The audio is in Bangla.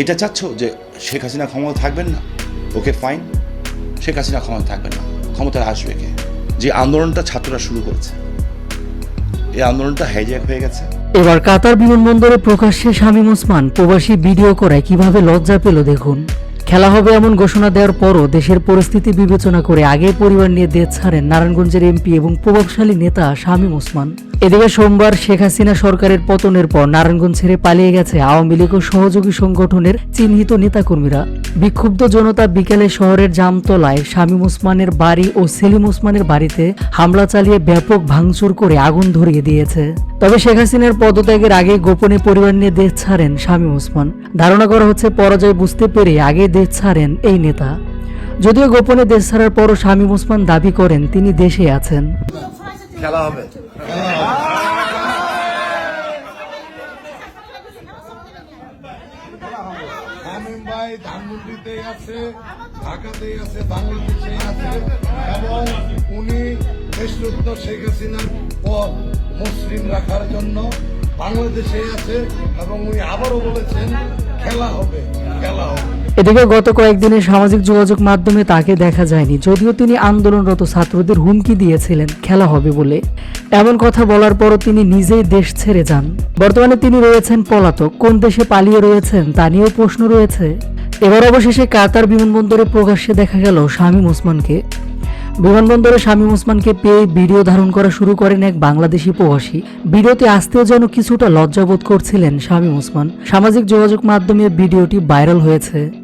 এটা চাচ্ছ যে শেখ হাসিনা ক্ষমতা থাকবেন না? ওকে ফাইন শেখ হাসিনা ক্ষমতা থাকবেন না। ক্ষমতায় আসবে কে? যে আন্দোলনটা ছাত্ররা শুরু করেছে। এই আন্দোলনটা হাইজ্যাক হয়ে গেছে। এবার কাতার বিমানবন্দরে প্রকাশ্যে শামীম ওসমান প্রবাসী ভিডিও করায় কীভাবে লজ্জা পেল দেখুন। খেলা হবে এমন ঘোষণা দেওয়ার পরও দেশের পরিস্থিতি বিবেচনা করে আগে পরিবার নিয়ে দেশ ছাড়েন নারায়ণগঞ্জের এমপি এবং প্রভাবশালী নেতা শামীম ওসমান। এদিকে সোমবার শেখ হাসিনা সরকারের পতনের পর নারায়ণগঞ্জ ছেড়ে পালিয়ে গেছে আওয়ামী লীগ ও সহযোগী সংগঠনের চিহ্নিত নেতাকর্মীরা। বিক্ষুব্ধ জনতা বিকেলে শহরের জামতলায় শামীম ওসমানের বাড়ি ও সেলিম ওসমানের বাড়িতে হামলা চালিয়ে ব্যাপক ভাঙচুর করে আগুন ধরিয়ে দিয়েছে। তবে শেখ হাসিনার পদত্যাগের আগে গোপনে পরিবার নিয়ে দেশ ছাড়েন শামীম ওসমান। ধারণা করা হচ্ছে পরাজয় বুঝতে পেরে আগে দেশ ছাড়েন এই নেতা। যদিও গোপনে দেশ ছাড়ার পরও শামীম ওসমান দাবি করেন তিনি দেশে আছেন। খেলা হবে। ধানমন্ডিতে আছে আছে আছে, এবং উনি রাখার জন্য বাংলাদেশে আছে, এবং উনি আবারও বলেছেন, খেলা হবে খেলা হবে। এদিকে গত কয়েকদিনে সামাজিক যোগাযোগ মাধ্যমে তাকে দেখা যায়নি। যদিও তিনি আন্দোলনরত ছাত্রদের হুমকি দিয়েছিলেন, খেলা হবে বলে। এমন কথা বলার পরও তিনি নিজেই দেশ ছেড়ে যান। বর্তমানে তিনি রয়েছেন পলাতক। কোন দেশে পালিয়ে রয়েছেন তা নিয়েও প্রশ্ন রয়েছে। এবার অবশেষে কাতার বিমানবন্দরে প্রকাশ্যে দেখা গেল শামীম ওসমানকে। বিমানবন্দরে শামীম ওসমানকে পেয়ে ভিডিও ধারণ করা শুরু করেন এক বাংলাদেশি প্রবাসী। ভিডিওতে আসতেও যেন কিছুটা লজ্জাবোধ করছিলেন শামীম ওসমান। সামাজিক যোগাযোগ মাধ্যমে ভিডিওটি ভাইরাল হয়েছে।